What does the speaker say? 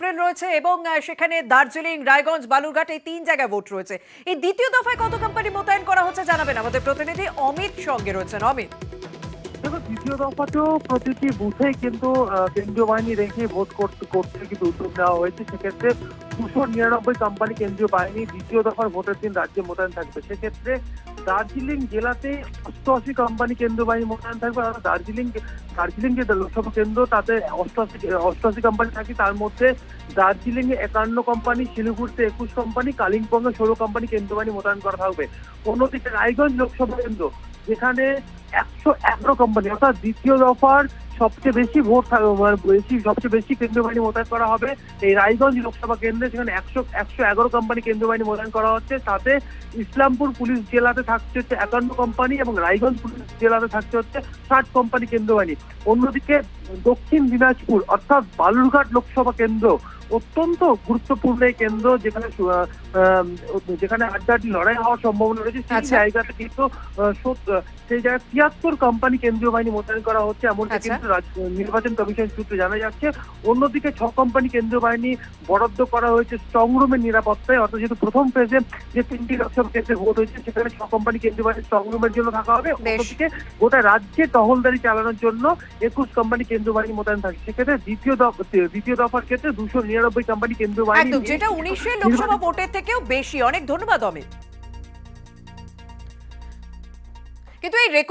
April রয়েছে এবং সেখানে দার্জিলিং, রায়গঞ্জ, বালুরঘাট এই তিন জায়গায় ভোট রয়েছে। এই দ্বিতীয় দফায় কত কোম্পানি মোতায়েন করা হচ্ছে জানাবেন আমাদের প্রতিনিধি অমিত সঙ্গে রয়েছেন। অমিত। দ্বিতীয় দফাতেও প্রতিটি বুথে কিন্তু কেন্দ্রীয় বাহিনী রেখে ভোট করতে কিন্তু উদ্যোগ নেওয়া হয়েছে। সেক্ষেত্রে দুশো নিরানব্বই কোম্পানি কেন্দ্রীয় বাহিনী দ্বিতীয় দফার ভোটের দিন রাজ্যে মোতায়েন থাকবে। সেক্ষেত্রে দার্জিলিং জেলাতে অষ্টআশি কোম্পানি কেন্দ্রীয় বাহিনী মোতায়েন থাকবে আর দার্জিলিং দার্জিলিং যে লোকসভা কেন্দ্র, তাতে অষ্টআশি অষ্টআশি কোম্পানি থাকে তার মধ্যে দার্জিলিং এ একান্ন কোম্পানি শিলিগুড়িতে একুশ কোম্পানি কালিম্পংয়ে ষোলো কোম্পানি কেন্দ্রীয় বাহিনী মোতায়েন করা থাকবে। অন্যদিকে রায়গঞ্জ লোকসভা কেন্দ্র যেখানে একশো এগারো কোম্পানি অর্থাৎ দ্বিতীয় দফার সবচেয়ে বেশি ভোট মানে বেশি, সবচেয়ে বেশি কেন্দ্রীয় বাহিনী মোতায়েন করা হবে এই রায়গঞ্জ লোকসভা কেন্দ্রে সেখানে একশো একশো এগারো কোম্পানি কেন্দ্রীয় বাহিনী মোতায়েন করা হচ্ছে। তাতে ইসলামপুর পুলিশ জেলাতে থাকছে হচ্ছে একান্ন কোম্পানি এবং রায়গঞ্জ পুলিশ জেলাতে থাকছে হচ্ছে ষাট কোম্পানি কেন্দ্রীয় বাহিনী অন্যদিকে দক্ষিণ দিনাজপুর, অর্থাৎ বালুরঘাট লোকসভা কেন্দ্র অত্যন্ত গুরুত্বপূর্ণ এই কেন্দ্র যেখানে যেখানে আড্ডাটি লড়াই হওয়ার সম্ভাবনা রয়েছে সেই আচ্ছা। জায়গাতে কিন্তু সেই জায়গায় তিয়াত্তর কোম্পানি কেন্দ্রীয় বাহিনী মোতায়েন করা হচ্ছে এমনকি আচ্ছা। কিন্তু নির্বাচন কমিশন সূত্রে জানা যাচ্ছে অন্যদিকে ছ কোম্পানি কেন্দ্রীয় বাহিনী বরাদ্দ করা হয়েছে স্ট্রং রুমের নিরাপত্তায় অর্থাৎ যেহেতু প্রথম ফেজে যে তিনটি লোকসভা কেন্দ্রে ভোট হয়েছে সেখানে ছ কোম্পানি কেন্দ্রীয় বাহিনী স্ট্রং রুমের জন্য থাকা হবে অন্যদিকে গোটা রাজ্যে টহলদারি চালানোর জন্য একুশ কোম্পানি কেন্দ্রীয় বাহিনী মোতায়েন থাকছে সেক্ষেত্রে দ্বিতীয় দ্বিতীয় দফার ক্ষেত্রে দুশো নিরানব্বই কোম্পানি কেন্দ্রীয় বাহিনী একদম যেটা উনিশের লোকসভা ভোটের থেকেও বেশি। অনেক ধন্যবাদ অমিত। কিন্তু এই রেকর্ড